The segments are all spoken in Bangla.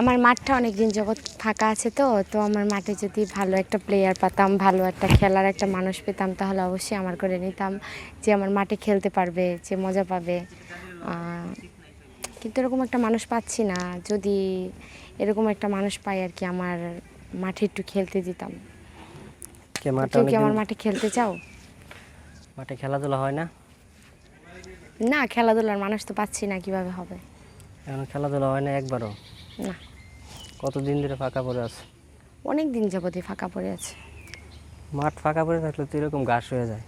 আমার মাঠটা অনেক দিন যাবৎ ফাঁকা আছে তো তো আমার মাঠে যদি ভালো একটা প্লেয়ার পেতাম ভালো একটা খেলার একটা মানুষ পেতাম তাহলে অবশ্যই আমার করে নিতাম। যে আমার মাঠে খেলতে পারবে যে মজা পাবে। কিন্তু এরকম একটা মানুষ পাচ্ছি না। যদি এরকম একটা মানুষ পাই আর কি আমার মাঠে একটু খেলতে দিতাম। কে কেউ কি আমার মাঠে খেলতে চাও? মাঠে খেলাধুলা হয় না? না খেলাধুলার মানুষ তো পাচ্ছি না কীভাবে হবে? এখন খেলাধুলা হয় না একবারও। না। কতদিন ধরে ফাঁকা পড়ে আছে? অনেক দিন যাবতই ফাঁকা পড়ে আছে। মাঠ ফাঁকা পড়ে থাকলে তো এরকম ঘাস হয়ে যায়।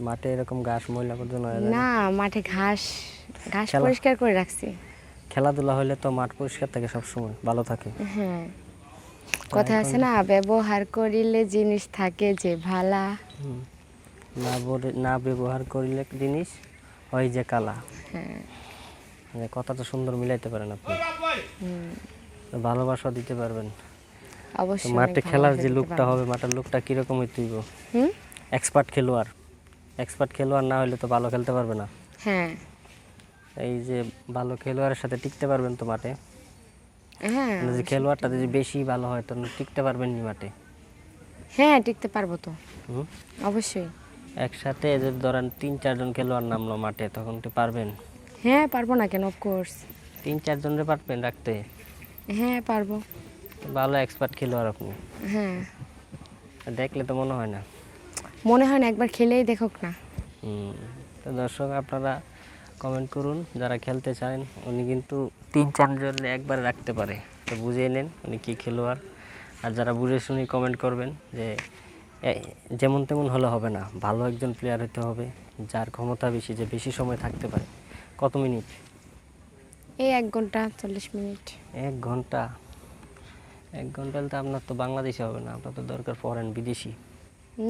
মাঠে এরকম ঘাস ময়লা পর্যন্ত হয়ে যায় না? মাঠে ঘাস ঘাস পরিষ্কার করে রাখছি। খেলাধুলা হলে তো মাঠ পরিষ্কার থাকে সবসময় ভালো থাকে। হ্যাঁ। কথা আছে না ব্যবহার করিলে জিনিস থাকে যে ভালা। না বলে না ব্যবহার করিলে জিনিস হয় যে কালা। হ্যাঁ। মানে কথা সুন্দর মিলাইতে পারেন আপনি। ভালোবাসা দিতে পারবেন। অবশ্যই মাঠে খেলার যে লুকটা হবে মাঠের লুকটা কীরকম হুম? এক্সপার্ট খেলোয়াড়। এক্সপার্ট খেলোয়াড় না হলে তো ভালো খেলতে পারবে না। হ্যাঁ। এই যে ভালো খেলোয়াড়ের সাথে টিকতে পারবেন তো মাঠে? হ্যাঁ মানে যে খেলোয়াড়টা যদি বেশি ভালো হয় তো টিকতে পারবেন নি মাঠে? হ্যাঁ টিকতে পারব তো। হুম? অবশ্যই। একসাথে যদি ধরেন তিন চারজন খেলোয়াড় নামলো মাঠে তখন তো পারবেন? হ্যাঁ পারব না কেন অফকোর্স তিন চারজনের পারবেন রাখতে? হ্যাঁ পারব। ভালো এক্সপার্ট খেলোয়াড় আপনি। হ্যাঁ। দেখলে তো মনে হয় না। মনে হয় না একবার খেলেই দেখুক না। তো দর্শক আপনারা কমেন্ট করুন যারা খেলতে চান উনি কিন্তু তিন চারজন একবার রাখতে পারে। তো বুঝিয়ে নেন উনি কী খেলোয়াড়। আর যারা বুঝে শুনে কমেন্ট করবেন যে যেমন তেমন হলে হবে না। ভালো একজন প্লেয়ার হতে হবে যার ক্ষমতা বেশি যে বেশি সময় থাকতে পারে। কত মিনিট? এই এক ঘণ্টা চল্লিশ মিনিট। এক ঘণ্টা? এক ঘণ্টা তো আপনার তো বাংলাদেশে হবে না আপনার তো দরকার ফরেন বিদেশি।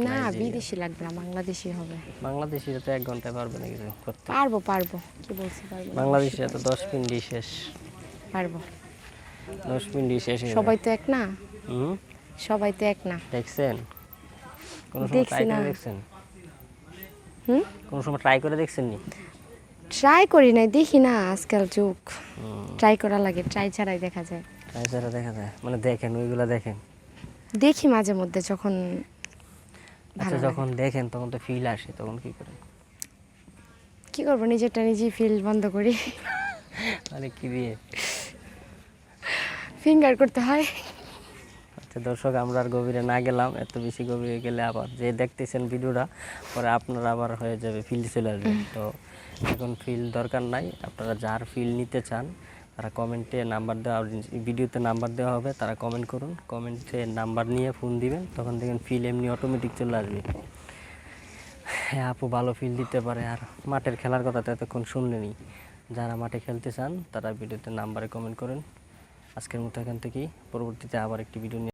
না বিদেশি লাগবে না বাংলাদেশি হবে। বাংলাদেশিরা তো এক ঘন্টায় পারবে না কিছু করতে? পারব পারব। কি বলছি পারব না? বাংলাদেশিরা তো দশ মিনিটই শেষ। পারব। দশ মিনিটই শেষ সবাই তো এক না? হুম? সবাই তো এক না। দেখছেন? কোনো সময় ট্রাই করে। দেখছেন? হুম? কোনো সময় ট্রাই করে দেখছেন নি ট্রাই করি নাই দেখি না আজকাল যুগ। ট্রাই করা লাগে ট্রাই ছাড়াই দেখা যায়। ট্রাই ছাড়া দেখা যায়। মানে দেখেন ওইগুলো দেখেন। দেখি মাঝে মধ্যে যখন আচ্ছা যখন দেখেন তখন তো ফিল আসে তখন কি করেন? কি করব নিজেরটা নিজেই ফিল বন্ধ করি। মানে কি দিয়ে? ফিঙ্গার করতে হয়। আচ্ছা দর্শক আমরা আর গভীরে না গেলাম এত বেশি গভীরে গেলে আবার যে দেখতেছেন ভিডিওটা পরে আপনারা আবার হয়ে যাবে ফিল্ড চলে আসবে। তো এখন ফিল দরকার নাই। আপনারা যার ফিল নিতে চান, তারা কমেন্টে নাম্বার দেওয়া ভিডিওতে নাম্বার দেওয়া হবে, তারা কমেন্ট করুন। কমেন্টে নাম্বার নিয়ে ফোন দিবেন, তখন দেখেন ফিল এমনি অটোমেটিক চলে আসবে। হ্যাঁ আপু ভালো ফিল দিতে পারে, আর মাঠের খেলার কথা তো এতক্ষণ শুনলেনি যারা মাঠে খেলতে চান, তারা ভিডিওতে নাম্বারে কমেন্ট করেন। আজকের মতো এখান থেকেই, পরবর্তীতে আবার একটি ভিডিও নিয়ে